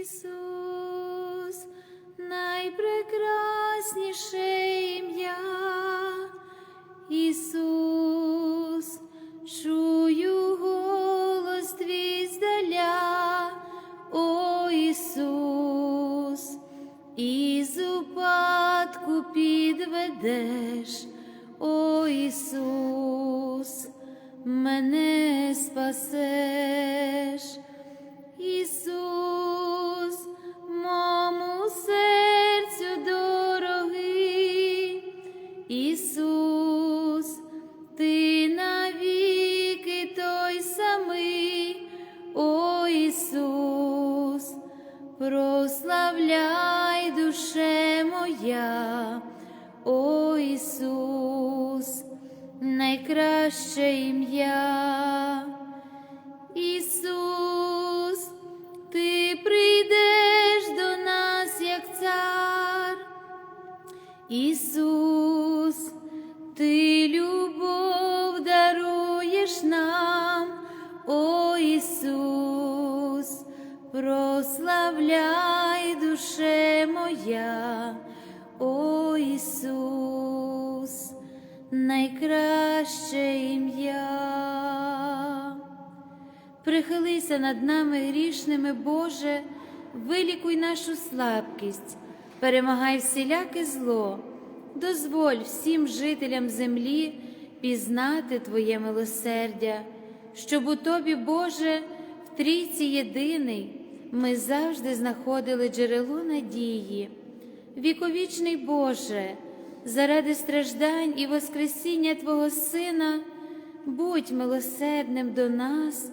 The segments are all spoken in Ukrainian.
Ісус, найпрекрасніше ім'я. Ісус, чую голос твій здаля, о Ісус, із упадку підведеш, о Ісус, мене спасеш. Ісус, Прихилися над нами грішними, Боже, вилікуй нашу слабкість, перемагай всіляке зло, дозволь всім жителям землі пізнати Твоє милосердя, щоб у Тобі, Боже, в трійці єдиний, ми завжди знаходили джерело надії. Віковічний Боже, заради страждань і Воскресіння Твого Сина, будь милосердним до нас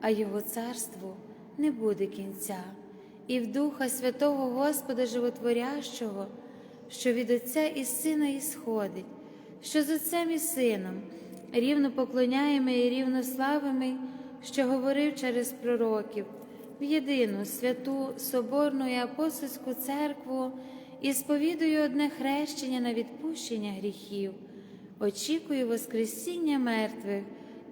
а Його царству не буде кінця, і в Духа Святого Господа Животворящого, що від Отця і Сина ісходить, що з Отцем і Сином, рівно поклоняємо і рівно славимо, що говорив через пророків в єдину святу Соборну і апостольську церкву і сповідую одне хрещення на відпущення гріхів, очікую Воскресіння мертвих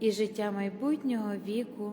і життя майбутнього віку.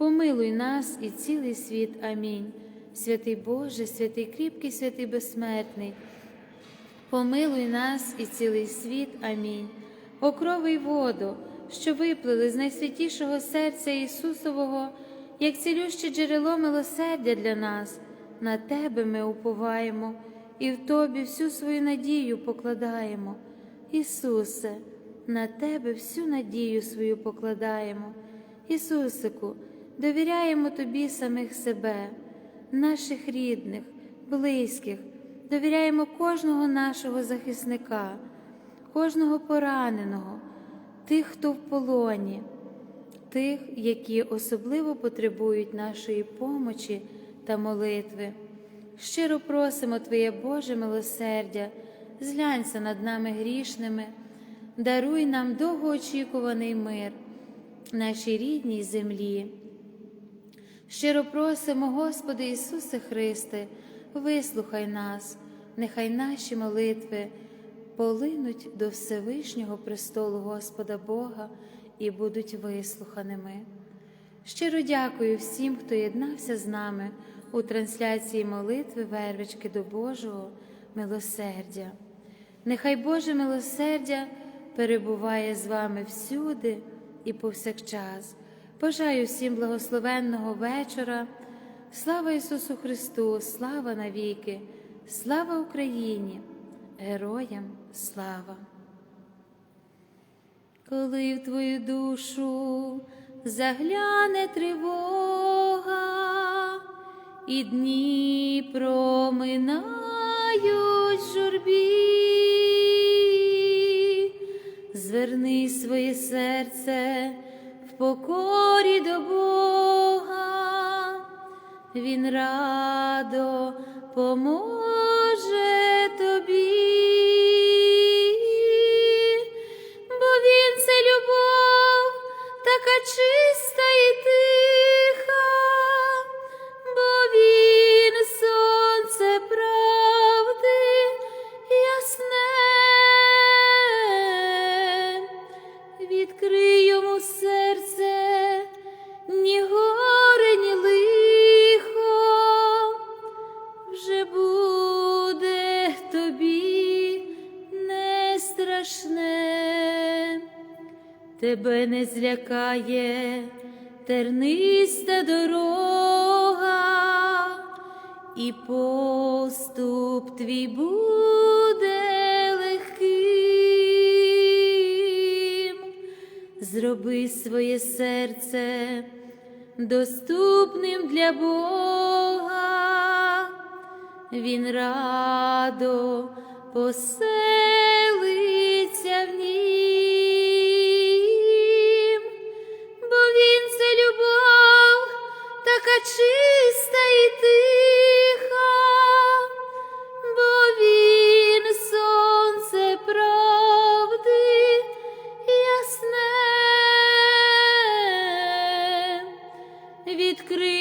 помилуй нас і цілий світ. Амінь. Святий Боже, святий кріпкий, святий безсмертний, помилуй нас і цілий світ. Амінь. О воду, що виплили з найсвятішого серця Ісусового, як цілюще джерело милосердя для нас, на Тебе ми уповаємо і в Тобі всю свою надію покладаємо. Ісусе, на Тебе всю надію свою покладаємо. Ісусику, довіряємо Тобі самих себе, наших рідних, близьких, довіряємо кожного нашого захисника, кожного пораненого, тих, хто в полоні, тих, які особливо потребують нашої помочі та молитви. Щиро просимо Твоє Боже милосердя, зглянься над нами грішними, даруй нам довгоочікуваний мир, нашій рідній землі. Щиро просимо, Господи Ісусе Христе, вислухай нас, нехай наші молитви полинуть до Всевишнього престолу Господа Бога і будуть вислуханими. Щиро дякую всім, хто єднався з нами у трансляції молитви Вервички до Божого милосердя. Нехай Боже милосердя перебуває з вами всюди і повсякчас. Бажаю всім благословенного вечора. Слава Ісусу Христу, слава навіки, слава Україні, героям слава! Коли в твою душу загляне тривога, і дні проминають журбі, зверни своє серце в покорі до Бога, Він радо поможе тебе не злякає терниста дорога, і поступ твій буде легким. Зроби своє серце доступним для Бога, Він радо поселиться в нім, любов, така чиста і тиха, бо Він сонце правди ясне, відкрий